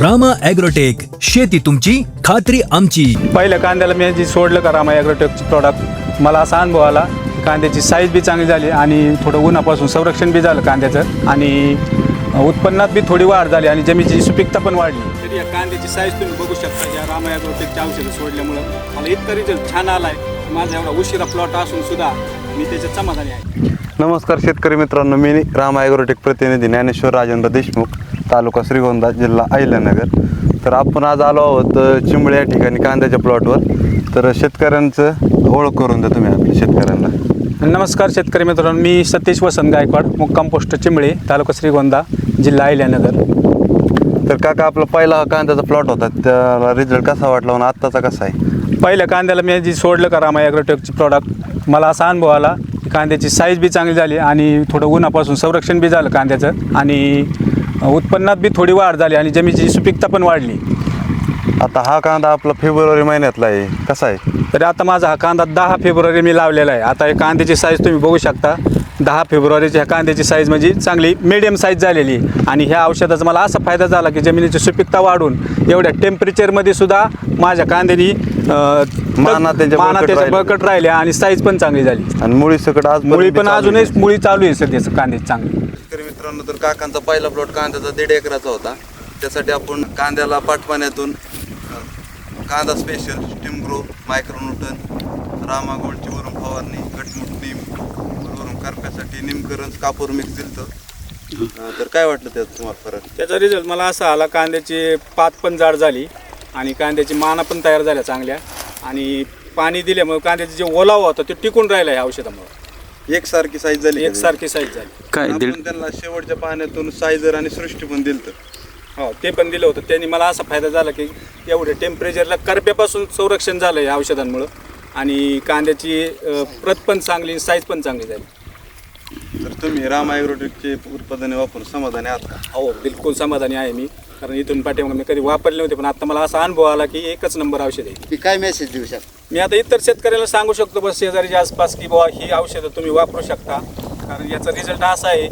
Rama agrotech शेती तुमची खात्री आमची. पहिल्या कांद्याला मी जी सोडलं का रामा ॲग्रोटेकची प्रॉडक्ट मला असा अनुभव आला कांद्याची साईज बी चांगली झाली आणि थोडं उन्हापासून संरक्षण बी झालं कांद्याचं आणि उत्पन्नात बी थोडी वाढ झाली आणि जमिनीची सुपीकता पण वाढली. तरी या कांद्याची साईज तुम्ही बघू शकता या रामा ॲग्रोटेकच्या औषधं सोडल्यामुळं. मला इतका रिझल्ट छान आला आहे माझा एवढा उशिरा प्लॉट असून सुद्धा मी त्याच्यात समाधानी आहे. नमस्कार शेतकरी मित्रांनो मी राम ॲग्रोटेक प्रतिनिधी ज्ञानेश्वर राजेंद्र देशमुख तालुका श्रीगोंदा जिल्हा अहिल्यानगर. तर आपण आज आलो आहोत चिंबळे या ठिकाणी कांद्याच्या प्लॉटवर. तर शेतकऱ्यांचं ओळख करून द्या तुम्ही आपल्या शेतकऱ्यांना. नमस्कार शेतकरी मित्रांनो मी सतीश वसंत गायकवाड मुक्काम पोस्ट चिंबळे तालुका श्रीगोंदा जिल्हा अहिल्यानगर. तर काका आपला पहिला हा कांद्याचा प्लॉट होता त्याला रिझल्ट कसा वाटला आणि आत्ताचा कसा आहे? पहिल्या कांद्याला मी जी सोडलं का रामा ॲग्रोटेकची प्रॉडक्ट मला असा अनुभव आला कांद्याची साईज बी चांगली झाली आणि थोडं उन्हापासून संरक्षण बी झालं कांद्याचं. आणि उत्पन्नात बी थोडी वाढ झाली आणि जमिनीची सुपीकता पण वाढली. आता हा कांदा आपला फेब्रुवारी महिन्यातला आहे. कसा आहे? तरी आता माझा हा कांदा दहा फेब्रुवारी मी लावलेला आहे. आता हे कांद्याची साईज तुम्ही बघू शकता. दहा फेब्रुवारीच्या ह्या कांद्याची साईज म्हणजे चांगली मिडियम साईज झालेली आहे. आणि ह्या औषधाचा मला असा फायदा झाला की जमिनीची सुपीकता वाढून एवढ्या टेम्परेचरमध्ये सुद्धा माझ्या कांद्यानी माना त्याच्या बळकट राहिल्या. आणि साईज पण चांगली झाली. आणि मुळी सकट आज मुळी पण अजूनही मुळी चालू आहे सध्याचं कांद्याची चांगली. शेतकरी मित्रांनो तर काकांचा पहिला प्लॉट कांद्याचा दीड एकराचा होता. त्यासाठी आपण कांद्याला पाटपाण्यातून अ, कांदा स्पेशल स्टिमग्रो मायक्रोन्यूटन रामा गोल्डची वरून फवारणी गटमुट नीम वरून करप्यासाठी निमकरण कापूर मिक्स दिलं तर काय वाटलं त्यात तुम्हाला फरक? त्याचा रिझल्ट मला असा आला कांद्याची पात पण जाड झाली आणि कांद्याची माना पण तयार झाल्या चांगल्या. आणि पाणी दिल्यामुळे कांद्याचे जे ओलावा होता ते टिकून राहिला या औषधामुळे. एकसारखी साईज झाली का एकसारखी साईज झाली? आपण त्यांना शेवटच्या पाण्यातून सायझर आणि सृष्टी पण दिलं हो ते पण दिलं होतं. त्यांनी मला असा फायदा झाला की एवढ्या टेम्परेचरला करप्यापासून संरक्षण झालं या औषधांमुळं. आणि कांद्याची प्रत पण चांगली साईज पण चांगली झाली. तर तुम्ही रामा ॲग्रोटेकचे उत्पादने वापरून समाधानी आहात का? हो बिलकुल समाधानी आहे मी. कारण इथून पाठीमागे मी कधी वापरले नव्हते पण आता मला असा अनुभव आला की एकच नंबर औषध आहे. की काय मेसेज देऊ शकता? मी आता इतर शेतकऱ्याला सांगू शकतो बस शेजारीच्या आसपास की बाबा ही औषधं तुम्ही वापरू शकता. कारण याचा रिझल्ट असा आहे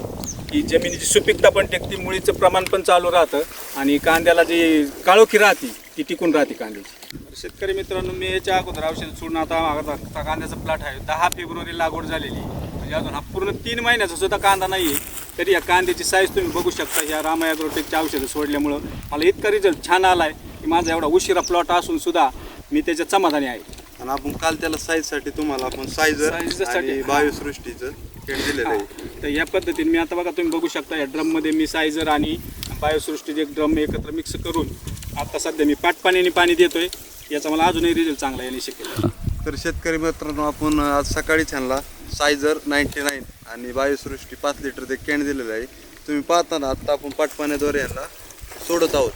की जमिनीची सुपीकता पण टिकते मुळीचं प्रमाण पण चालू राहतं आणि कांद्याला जी काळोखी राहते ती टिकून राहते कांद्याची. शेतकरी मित्रांनो मी याच्या अगोदर औषध सोडून आता कांद्याचा प्लॉट आहे. दहा फेब्रुवारी लागवड झालेली. म्हणजे अजून हा पूर्ण तीन महिन्याचा सुद्धा कांदा नाही आहे तरी या कांद्याची साईज तुम्ही बघू शकता. ह्या रामायाग्रोटेकच्या औषधं सोडल्यामुळं मला इतका रिझल्ट छान आला आहे की माझा एवढा उशिरा प्लॉट असून सुद्धा मी त्याच्यात समाधानी आहे. आणि आपण काल त्याला साईजसाठी तुम्हाला आपण सायझर Sizer साठी, आणि हा. बायोसृष्टीचं खेळ दिलेलं आहे. तर या पद्धतीने मी आता बघा तुम्ही बघू शकता या ड्रममध्ये मी सायझर आणि बायोसृष्टीचे एक ड्रम एकत्र मिक्स करून आता सध्या मी पाटपाण्याने पाणी देतोय. याचा मला अजूनही रिझल्ट चांगला याने शिकेल तर शेतकरी मित्रांनो आपण आज सकाळीच छानला सायझर नाईन्टी नाईन आणि बायोसृष्टी पाच लिटर ते कॅन दिलेलं आहे. तुम्ही पाहताना आत्ता आपण पाटपाण्याद्वारे यांना सोडत आहोत.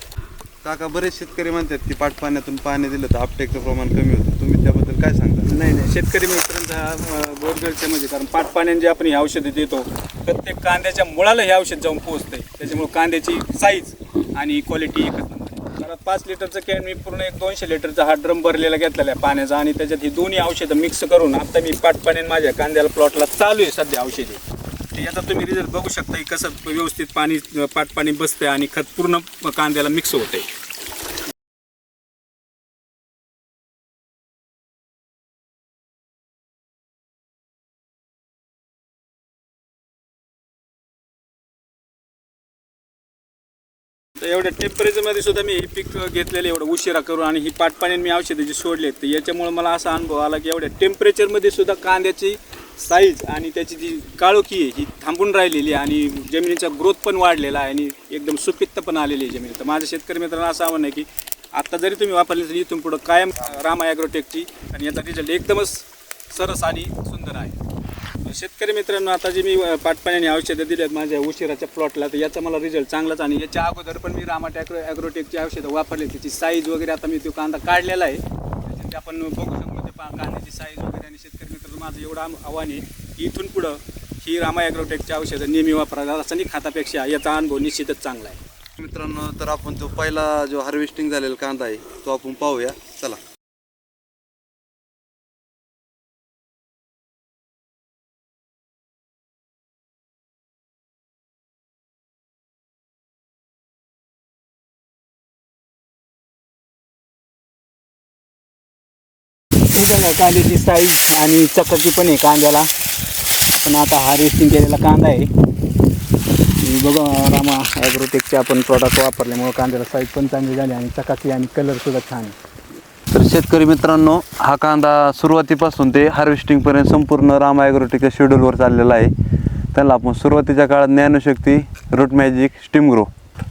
काका बरेच शेतकरी म्हणतात की पाटपाण्यातून पाणी दिलं तर आपटेकचं प्रमाण कमी होतं. तुम्ही त्याबद्दल काय सांगता? नाही नाही. शेतकरी मित्रांचा हा म्हणजे कारण पाटपाण्याने जे आपण ही औषधं देतो प्रत्येक कांद्याच्या मुळाला हे औषध जाऊन पोहोचतंय. त्याच्यामुळे कांद्याची साईज आणि क्वालिटी एकच कारण पाच लिटरचं कॅन मी पूर्ण एक दोनशे लिटरचा हा ड्रम भरलेला घेतलेला आहे पाण्याचा आणि त्याच्यात ही दोन्ही औषधं मिक्स करून आता मी पाटपाण्याने माझ्या कांद्याला प्लॉटला चालू आहे सध्या औषधे. याचा तुम्ही रिझल्ट बघू शकता की कसं व्यवस्थित पाणी पाटपाणी बसतंय आणि खत पूर्ण कांद्याला मिक्स होतंय. तर एवढ्या टेम्परेचरमध्ये सुद्धा मी हे पीक घेतलेलं एवढं उशिरा करून आणि ही पाटपाण्याने मी औषधं जी सोडले तर याच्यामुळं मला असा अनुभव आला की एवढ्या टेम्परेचरमध्ये सुद्धा कांद्याची साईज आणि त्याची जी काळोखी आहे ही थांबून राहिलेली आहे आणि जमिनीचा ग्रोथ पण वाढलेला आहे आणि एकदम सुपित्त पण आलेली आहे जमिनी तर माझ्या शेतकरी मित्रांना असं आव्हान आहे की आत्ता जरी तुम्ही वापरले तरी इथून पुढं कायम रामा ॲग्रोटेकची आणि याचा रिझल्ट एकदमच सरस आणि सुंदर आहे. शेतकरी मित्रांनो आता जे मी अ, पाटपाण्याने औषधं दिली आहेत माझ्या उशिराच्या प्लॉटला तर याचा मला रिझल्ट चांगलाच आणि याच्या अगोदर पण मी रामा टॅक्रो ॲग्रोटेकची औषधं वापरली त्याची साईज वगैरे आता मी तो कांदा काढलेला आहे. त्याच्यात आपण बघू शकतो ते पा कांद्याची साईज वगैरे आणि शेतकरी मित्रांनो माझं एवढं आम- आव्हान आहे की इथून पुढं ही रामा ॲग्रोटेकची औषधं नेहमी वापरायला रासायनिक खातापेक्षा याचा अनुभव निश्चितच चांगला आहे. मित्रांनो तर आपण तो पहिला जो हार्वेस्टिंग झालेला कांदा आहे तो आपण पाहूया. चला. ही बघा कांद्याची साईज आणि चकाकी पण आहे कांद्याला. पण आता हार्वेस्टिंग केलेला कांदा आहे. बघा रामा ॲग्रोटेकचे आपण प्रॉडक्ट वापरल्यामुळे कांद्याला साईज पण चांगली झाली आणि चकाकी आणि कलरसुद्धा छान आहे. तर शेतकरी मित्रांनो हा कांदा सुरुवातीपासून ते हार्वेस्टिंगपर्यंत संपूर्ण राम ॲग्रोटेकच्या शेड्यूलवर चाललेला आहे. त्याला आपण सुरुवातीच्या काळात ज्ञानशक्ती रूट मॅजिक स्टीम ग्रो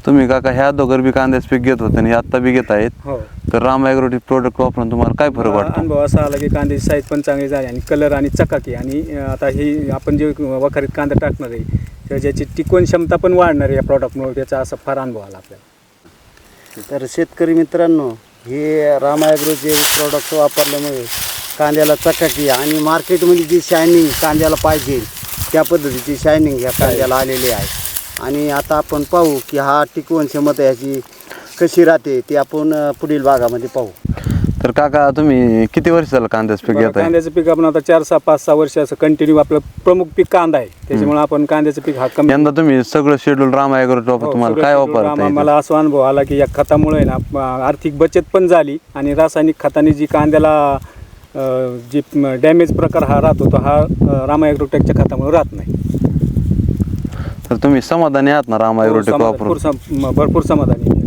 तुम्ही काका ह्या दोघर बी कांद्याच पीक घेत होते आणि आत्ता बी घेत आहेत. हो. तर राम ॲग्रोटेक प्रोडक्ट वापरून तुम्हाला काय फरक वाटतो? अनुभव असा आला की कांद्याची साईज पण चांगली झाली आणि कलर आणि चकाकी. आणि आता ही आपण जे वखारीत कांदा टाकणार आहे तर ज्याची टिकवण क्षमता पण वाढणार आहे या प्रॉडक्टमुळे त्याचा असा फार अनुभव आला आपल्याला. तर शेतकरी मित्रांनो हे रामायग्रोचे प्रॉडक्ट वापरल्यामुळे कांद्याला चकाकी आणि मार्केटमध्ये जी शायनिंग कांद्याला पाहिजे त्या पद्धतीची शायनिंग ह्या कांद्याला आलेली आहे. आणि आता आपण पाहू की हा टिकवण क्षमता ह्याची कशी राहते ते आपण अ, पुढील भागामध्ये पाहू. तर काका तुम्ही किती वर्ष झालं कांद्याच पीक बघा, घेत आहे कांद्याचं पीक आपण आता चार सहा पाच सहा वर्ष असं कंटिन्यू आपलं प्रमुख पीक कांदा आहे. त्याच्यामुळे आपण कांद्याचं पीक हा कमी यंदा तुम्ही सगळं शेड्यूल राम ॲग्रोटेक हो, तुम्हाला सगळं काय शेड्यूल वापरता आम्हा- येतं? मला असा अनुभव आला की या खतामुळे ना आर्थिक बचत पण झाली आणि रासायनिक खताने जी कांद्याला अं, जी डॅमेज प्रकार हा राहतो तो हा अं, रामा ॲग्रोटेकच्या खतामुळे राहत नाही. तर तुम्ही समाधानी आहात ना राम हो, समाधान- वापरून? भरपूर सम- भरपूर समाधानी आहे.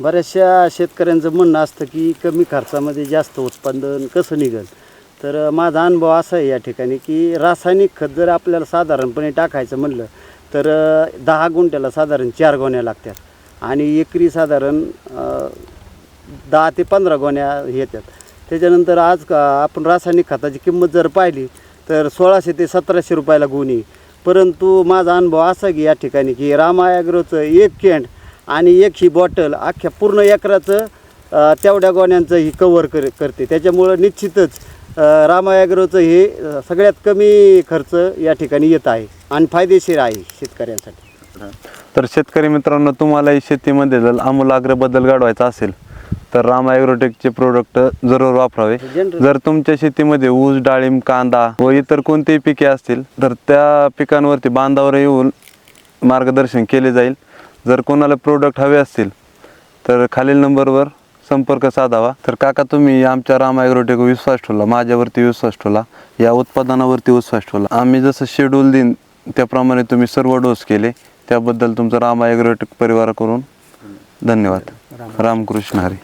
बऱ्याचशा शेतकऱ्यांचं म्हणणं असतं की कमी खर्चामध्ये जास्त उत्पादन कसं निघेल? तर माझा अनुभव असा आहे या ठिकाणी की रासायनिक खत जर आपल्याला साधारणपणे टाकायचं म्हणलं तर दहा गुंठ्याला साधारण चार गोण्या लागतात. आणि एकरी साधारण दहा ते पंधरा गोण्या येतात. त्याच्यानंतर आज का आपण रासायनिक खताची किंमत जर पाहिली तर सोळाशे ते सतराशे रुपयाला गुणी परंतु माझा अनुभव असा की या ठिकाणी की रामायाग्रोचं एक कॅन्ड आणि एक ही बॉटल अख्ख्या पूर्ण एकराचं तेवढ्या गोण्यांचं ही कवर कर करते. त्याच्यामुळं निश्चितच अ, रामा ॲग्रोचं हे सगळ्यात कमी खर्च या ठिकाणी येत आहे आणि फायदेशीर आहे शेतकऱ्यांसाठी. तर शेतकरी मित्रांनो तुम्हालाही शेतीमध्ये जर आमूलाग्र बदल घडवायचा असेल तर राम ॲग्रोटेकचे प्रोडक्ट जरूर वापरावे. जर तुमच्या शेतीमध्ये ऊस डाळिंब कांदा व इतर कोणतेही पिके असतील तर त्या पिकांवरती बांधावर येऊन मार्गदर्शन केले जाईल. जर कोणाला प्रोडक्ट हवे असतील तर खालील नंबरवर संपर्क साधावा. तर काका तुम्ही आमच्या राम ॲग्रोटेकवर विश्वास ठेवला माझ्यावरती विश्वास ठेवला या उत्पादनावरती विश्वास ठेवला. आम्ही जसं शेड्यूल देईन त्याप्रमाणे तुम्ही सर्व डोस केले. त्याबद्दल तुमचं राम ॲग्रोटेक परिवाराकडून धन्यवाद. रामकृष्ण हरी.